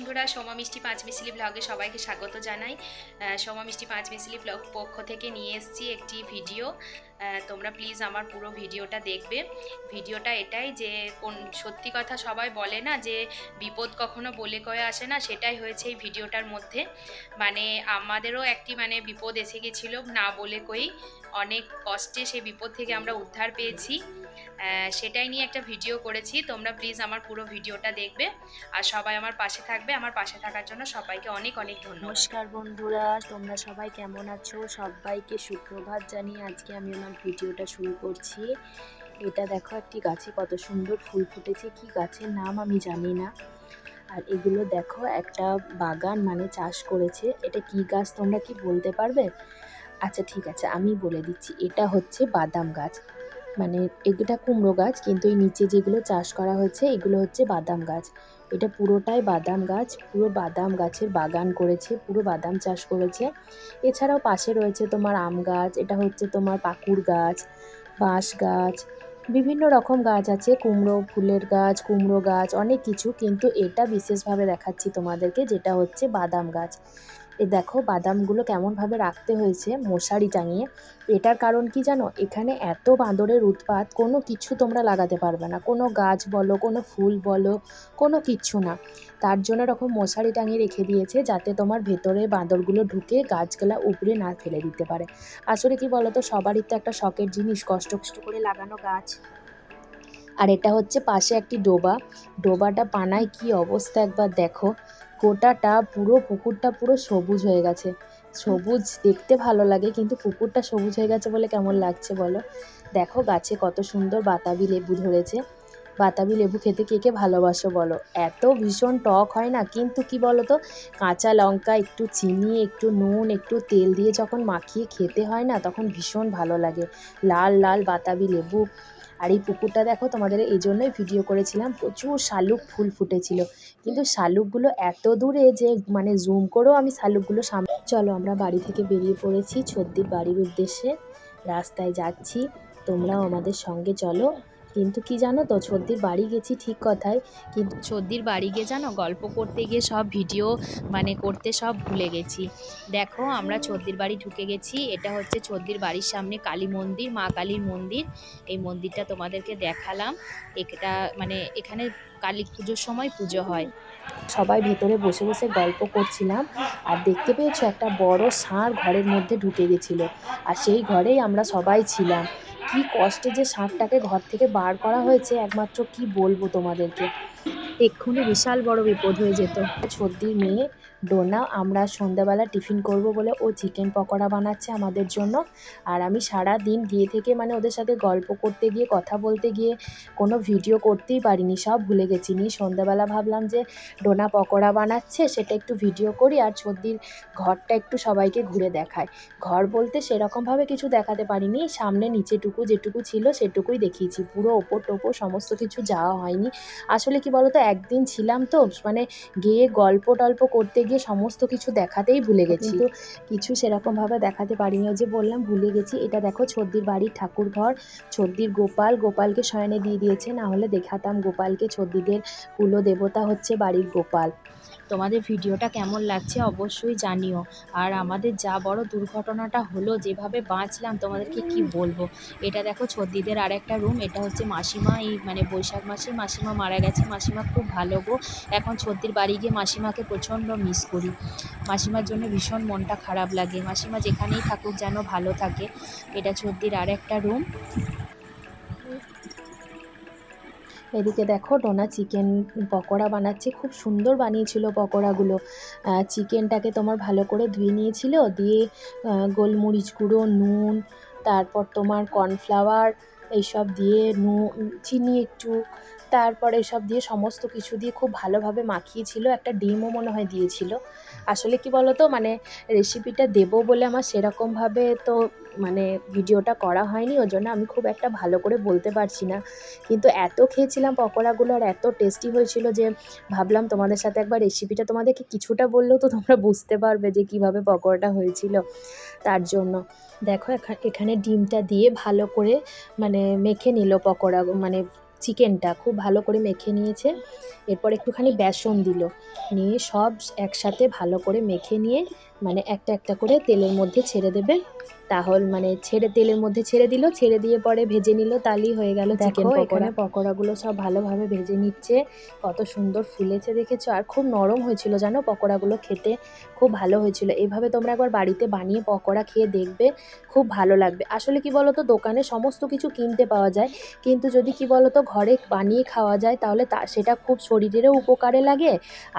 বন্ধুরা, সোমা মিষ্টি পাঁচ মিশিলি ব্লগে সবাইকে স্বাগত জানাই। সোমা মিষ্টি পাঁচ মিশিলি ব্লগ পক্ষ থেকে নিয়ে এসেছি একটি ভিডিও তোমরা প্লিজ আমার পুরো ভিডিওটা দেখবে। ভিডিওটা এটাই যে, কোন, সত্যি কথা সবাই বলে না যে, বিপদ কখনো বলে কয়ে আসে না, সেটাই হয়েছে এই ভিডিওটার মধ্যে। মানে আমাদেরও একটি মানে বিপদ এসে গেছিল না বলে কই অনেক কষ্টে সেই বিপদ থেকে আমরা উদ্ধার পেয়েছি। সেটাই নিয়ে একটা ভিডিও করেছি। তোমরা প্লিজ আমার পুরো ভিডিওটা দেখবে। আর সবাই আমার পাশে থাকবে। আমার পাশে থাকার জন্য সবাইকে অনেক অনেক ধন্যবাদ। নমস্কার বন্ধুরা। তোমরা সবাই কেমন আছো? সবাইকে সুপ্রভাত জানিয়ে আজকে আমি আমার ভিডিওটা শুরু করছি। এটা দেখো একটি গাছে কত সুন্দর ফুল ফুটেছে। কি গাছের নাম আমি জানি না। আর এগুলো দেখো একটা বাগান মানে চাষ করেছে। এটা কি গাছ তোমরা কি বলতে পারবে? আচ্ছা ঠিক আছে, আমি বলে দিচ্ছি, এটা হচ্ছে বাদাম গাছ। মানে এটা কুমড়ো গাছ, কিন্তু এই নিচে যেগুলো চাষ করা হয়েছে, এগুলো হচ্ছে বাদাম গাছ। এটা পুরোটাই বাদাম গাছ, পুরো বাদাম গাছের বাগান করেছে, পুরো বাদাম চাষ করেছে। এছাড়াও পাশে রয়েছে তোমার আম গাছ, এটা হচ্ছে তোমার পাকুড় গাছ, বাঁশ গাছ, বিভিন্ন রকম গাছ আছে, কুমড়ো, ফুলের গাছ, কুমড়ো গাছ, অনেক কিছু, কিন্তু এটা বিশেষভাবে দেখাচ্ছি তোমাদেরকে, যেটা হচ্ছে বাদাম গাছ। এ দেখো বাদামগুলো কেমনভাবে রাখতে হয়েছে মশারি টাঙিয়ে। এটার কারণ কি জানো? এখানে এত বাঁদরের উৎপাত, কোনো কিছু তোমরা লাগাতে পারবে না। কোনো গাছ বলো, কোনো ফুল বলো, কোনো কিচ্ছু না। তার জন্য এরকম মশারি টাঙিয়ে রেখে দিয়েছে যাতে তোমার ভেতরে বাঁদরগুলো ঢুকে গাছগুলা উপড়ে না ফেলে দিতে পারে। আসলে কি বলতো? সবারই তো একটা শখের জিনিস, কষ্ট কষ্ট করে লাগানো গাছ। আর এটা হচ্ছে পাশে একটি ডোবা। ডোবাটা পানায় কি অবস্থা একবার দেখো। গোটাটা পুরো পুকুরটা পুরো সবুজ হয়ে গেছে। সবুজ দেখতে ভালো লাগে, কিন্তু পুকুরটা সবুজ হয়ে গেছে বলে কেমন লাগছে বলো? দেখো গাছে কত সুন্দর বাতাবি লেবু ধরেছে। বাতাবি লেবু খেতে কে কে ভালোবাসো বলো? এত ভীষণ টক হয় না, কিন্তু কি বলো তো কাঁচা লঙ্কা, একটু চিনি, একটু নুন, একটু তেল দিয়ে যখন মাখিয়ে খেতে হয় না, তখন ভীষণ ভালো লাগে। লাল লাল বাতাবি লেবু। আর এই পুকুরটা দেখো, তোমাদের এই জন্যই ভিডিও করেছিলাম। প্রচুর শালুক ফুল ফুটেছিল। কিন্তু শালুকগুলো এত দূরে যে মানে জুম করেও আমি শালুকগুলো সামনে চলো, আমরা বাড়ি থেকে বেরিয়ে পড়েছি ছদ্দির বাড়ির উদ্দেশ্যে। রাস্তায় যাচ্ছি। তোমরাও আমাদের সঙ্গে চলো। কিন্তু কি জানো তো, ছদ্দির বাড়ি গেছি ঠিক কথাই কিন্তু সর্দির বাড়ি গিয়ে জানো, গল্প করতে গিয়ে সব ভিডিও মানে করতে সব ভুলে গেছি। দেখো, আমরা চর্দির বাড়ি ঢুকে গেছি, এটা হচ্ছে চর্দির বাড়ির সামনে কালী মন্দির, মা কালীর মন্দির। এই মন্দিরটা তোমাদেরকে দেখালাম, এটা মানে এখানে কালী পুজোর সময় পুজো হয়। সবাই ভেতরে বসে বসে গল্প করছিলাম, আর দেখতে পেয়েছ একটা বড় ষাঁড় ঘরের মধ্যে ঢুকে গেছিল, আর সেই ঘরেই আমরা সবাই ছিলাম। কি কষ্টে যে ষাঁড়টাকে ঘর থেকে বার করা হয়েছে একমাত্র কি বলব তোমাদেরকে? এক্ষুনি বিশাল বড় বিপদ হয়ে যেত। সর্দির মেয়ে, ডোনা, আমরা সন্ধ্যাবেলা টিফিন করব বলে ও চিকেন পকোড়া বানাচ্ছে আমাদের জন্য। আর আমি সারা দিন গিয়ে থেকে মানে ওদের সাথে গল্প করতে গিয়ে, কথা বলতে গিয়ে কোনো ভিডিও করতেই পারিনি, সব ভুলে গেছি। নি সন্ধ্যাবেলা ভাবলাম যে ডোনা পকোড়া বানাচ্ছে, সেটা একটু ভিডিও করি আর সর্দির ঘরটা একটু সবাইকে ঘুরে দেখায় ঘর বলতে সেরকমভাবে কিছু দেখাতে পারিনি, সামনে নিচেটুকু যেটুকু ছিল সেটুকুই দেখিয়েছি। পুরো ওপর টোপর সমস্ত কিছু যাওয়া হয়নি। আসলে কি বলতো একদিন ছিলাম তো মানে গিয়ে গল্প টল্প করতে গিয়ে সমস্ত কিছু দেখাতেই ভুলে গেছি। তো কিছু সেরকমভাবে দেখাতে পারিনি। যে বললাম ভুলে গেছি। এটা দেখো ছদ্দির বাড়ির ঠাকুর ঘর। ছর্দির গোপাল গোপালকে শয়নে দিয়ে দিয়েছে। না হলে দেখাতাম গোপালকে। ছদ্দিদের কুলো দেবতা হচ্ছে বাড়ির গোপাল। তোমাদের ভিডিওটা কেমন লাগছে অবশ্যই জানিও। আর আমাদের যা বড় দুর্ঘটনাটা হলো, যেভাবে বাঁচলাম, তোমাদেরকে কি বলব? এটা দেখো ছদ্দিদের আর একটা রুম এটা হচ্ছে মাসিমা, এই মানে বৈশাখ মাসে মাসিমা মারা গেছে। মাসিমা খুব ভালো গো। এখন ছদ্দির বাড়ি গিয়ে মাসিমাকে প্রচণ্ড মিস করি। মাসিমার জন্য ভীষণ মনটা খারাপ লাগে। মাসিমা যেখানেই থাকুক যেন ভালো থাকে। এটা ছদ্দির আর একটা রুম এদিকে দেখো ডোনা চিকেন পকোড়া বানাচ্ছে। খুব সুন্দর বানিয়েছিল পকোড়াগুলো। চিকেনটাকে তোমার ভালো করে ধুয়ে নিয়েছিল। দিয়ে গোলমরিচ গুঁড়ো, নুন, তারপর তোমার কর্নফ্লাওয়ার এইসব দিয়ে নুন চিনি একটু, তারপর এসব দিয়ে সমস্ত কিছু দিয়ে খুব ভালোভাবে মাখিয়েছিল। একটা ডিমও মনে হয় দিয়েছিল। আসলে কি বলো তো মানে রেসিপিটা দেবো বলে আমার সেরকমভাবে তো মানে ভিডিওটা করা হয়নি ওই জন্য আমি খুব একটা ভালো করে বলতে পারছি না। কিন্তু এত খেয়েছিলাম পকোড়াগুলো আর এত টেস্টি হয়েছিল যে ভাবলাম তোমাদের সাথে একবার রেসিপিটা তোমাদেরকে কিছুটা বললেও তো তোমরা বুঝতে পারবে যে কীভাবে পকোড়াটা হয়েছিল। তার জন্য দেখো এখা- এখানে ডিমটা দিয়ে ভালো করে মানে মেখে নিল পকোড়া মানে চিকেনটা খুব ভালো করে মেখে নিয়েছে। এরপর একটুখানি বেসন দিল, নিয়ে সব একসাথে ভালো করে মেখে নিয়ে মানে একটা একটা করে তেলের মধ্যে ছেড়ে দেবে। তাহলে মানে ছেড়ে তেলের মধ্যে ছেড়ে দিল ছেড়ে দিয়ে পরে ভেজে নিল তাহলেই হয়ে গেল চিকেন পকোড়া। পকোড়াগুলো সব ভালোভাবে ভেজে নিচ্ছে কত সুন্দর ফুলেছে দেখেছ? আর খুব নরম হয়েছিল জানো পকোড়াগুলো খেতে খুব ভালো হয়েছিল। এভাবে তোমরা একবার বাড়িতে বানিয়ে পকোড়া খেয়ে দেখবে খুব ভালো লাগবে। আসলে কি বলতো দোকানে সমস্ত কিছু কিনতে পাওয়া যায় কিন্তু যদি কি বলতো ঘরে বানিয়ে খাওয়া যায় তাহলে তা সেটা খুব শরীরেরও উপকারে লাগে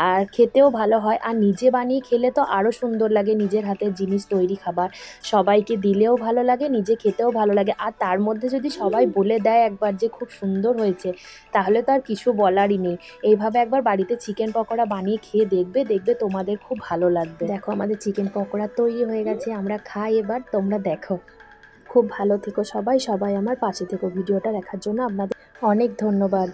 আর খেতেও ভালো হয়। আর নিজে বানিয়ে খেলে তো আরও সুন্দর লাগে নিজের হাতের জিনিস তৈরি খাবার। সবাইকে দিলেও ভালো লাগে, নিজে খেতেও ভালো লাগে। আর তার মধ্যে যদি সবাই বলে দেয় একবার যে খুব সুন্দর হয়েছে, তাহলে তো আর কিছু বলারই নেই। এইভাবে একবার বাড়িতে চিকেন পকোড়া বানিয়ে খেয়ে দেখবে দেখবে তোমাদের খুব ভালো লাগবে। দেখো, আমাদের চিকেন পকোড়া তৈরি হয়ে গেছে, আমরা খাই এবার, তোমরা দেখো। খুব ভালো থেকো সবাই সবাই আমার পাশে থেকো। ভিডিওটা দেখার জন্য আপনাদের অনেক ধন্যবাদ।